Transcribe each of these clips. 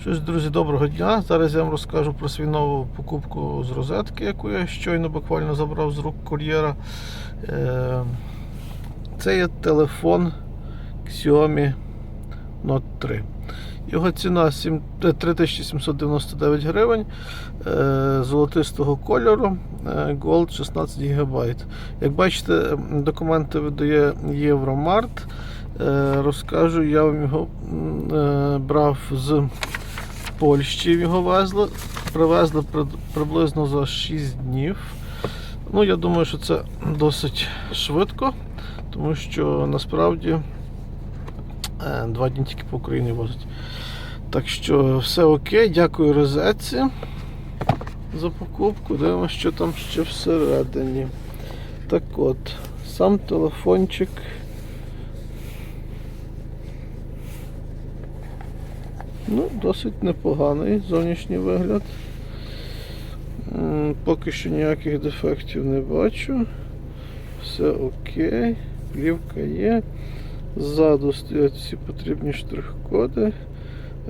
Щось, друзі, доброго дня. Зараз я вам розкажу про свою нову покупку з розетки, яку я щойно буквально забрав з рук кур'єра. Е, Це є телефон Xiaomi Note 3. Його ціна е, 3799 гривень е, золотистого кольору е, Gold 16 ГБ. Як бачите, документи видає Євромарт. Е, Розкажу, я вам його е, брав з Польщі його везли. Привезли приблизно за 6 днів. Ну, я думаю, що це досить швидко, тому що насправді е, два дні тільки по Україні возять. Так що все окей, дякую розетці за покупку. Дивимося, що там ще всередині. Так от, сам телефончик. Ну, досить непоганий зовнішній вигляд. Поки що ніяких дефектів не бачу. Все окей. Плівка є. Ззаду стоять всі потрібні штрих-коди.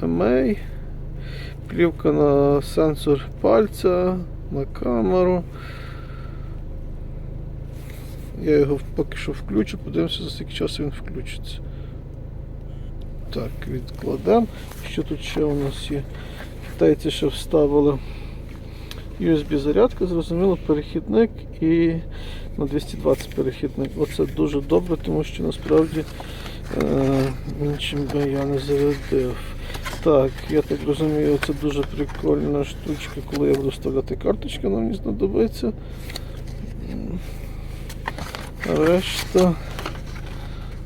EMEI. Плівка на сенсор пальця, на камеру. Я його поки що включу, подивимося, за скільки часу він включиться. Так, відкладемо. Що тут ще у нас є? Китайці ще вставили USB-зарядка, зрозуміло, перехідник і на 220 перехідник. Оце дуже добре, тому що насправді е, іншим би я не зарядив. Так, я так розумію, це дуже прикольна штучка, коли я буду вставляти карточки, вона мені знадобиться. Решта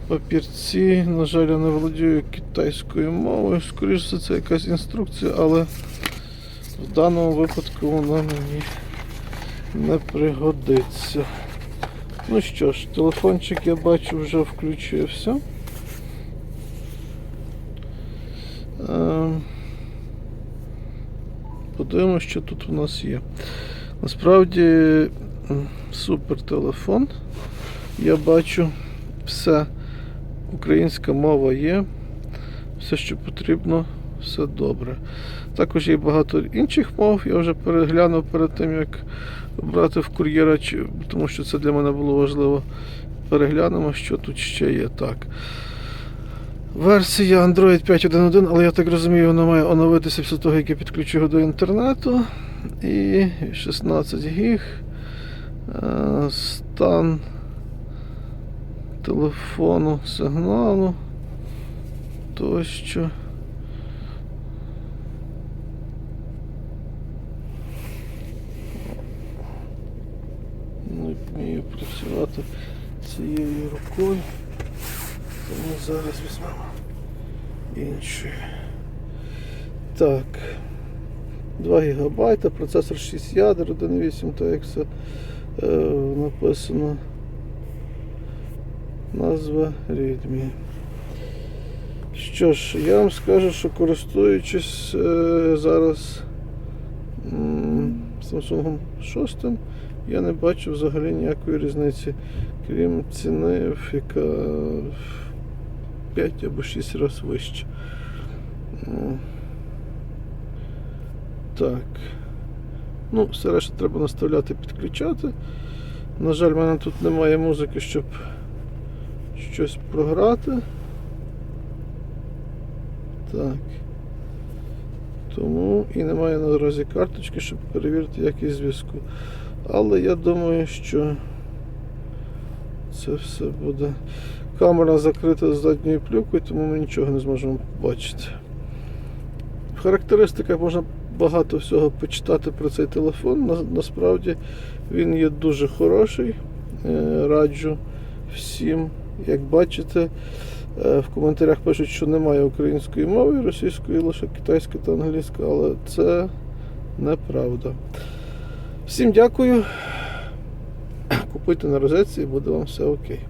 папірці, на жаль, я не володію китайською мовою. Скоріше за це якась інструкція, але в даному випадку вона мені не пригодиться. Ну що ж, телефончик я бачу вже включився. Ем, Подивимося, що тут у нас є. Насправді супер телефон. Я бачу все. Українська мова є. Все, що потрібно, все добре. Також є багато інших мов. Я вже переглянув перед тим, як брати в кур'єра, тому що це для мене було важливо. Переглянемо, що тут ще є. Так. Версія Android 5.1.1, але я так розумію, вона має оновитися після того, як я підключу його до інтернету. І 16 гіг. Е, Стан телефону, сигналу тощо. Не вмію працювати цією рукою. Тому зараз візьмемо іншою. Так. 2 ГБ, процесор 6 ядер, 1.8 TX е, написано назва Redmi. Що ж, я вам скажу, що користуючись е, зараз м, Samsung 6, я не бачу взагалі ніякої різниці, крім ціни, яка в 5 або 6 разів вище. М. Так. Ну, все решта треба наставляти, підключати. На жаль, в мене тут немає музики, щоб щось програти. Так. Тому і немає наразі карточки, щоб перевірити якість зв'язку. Але я думаю, що це все буде. Камера закрита з задньою плівкою, тому ми нічого не зможемо побачити. В характеристиках можна багато всього почитати про цей телефон. Насправді він є дуже хороший. Е, Раджу всім. Як бачите, е, в коментарях пишуть, що немає української мови, російської, лише китайська та англійська, але це неправда. Всім дякую. Купуйте на розетці і буде вам все окей.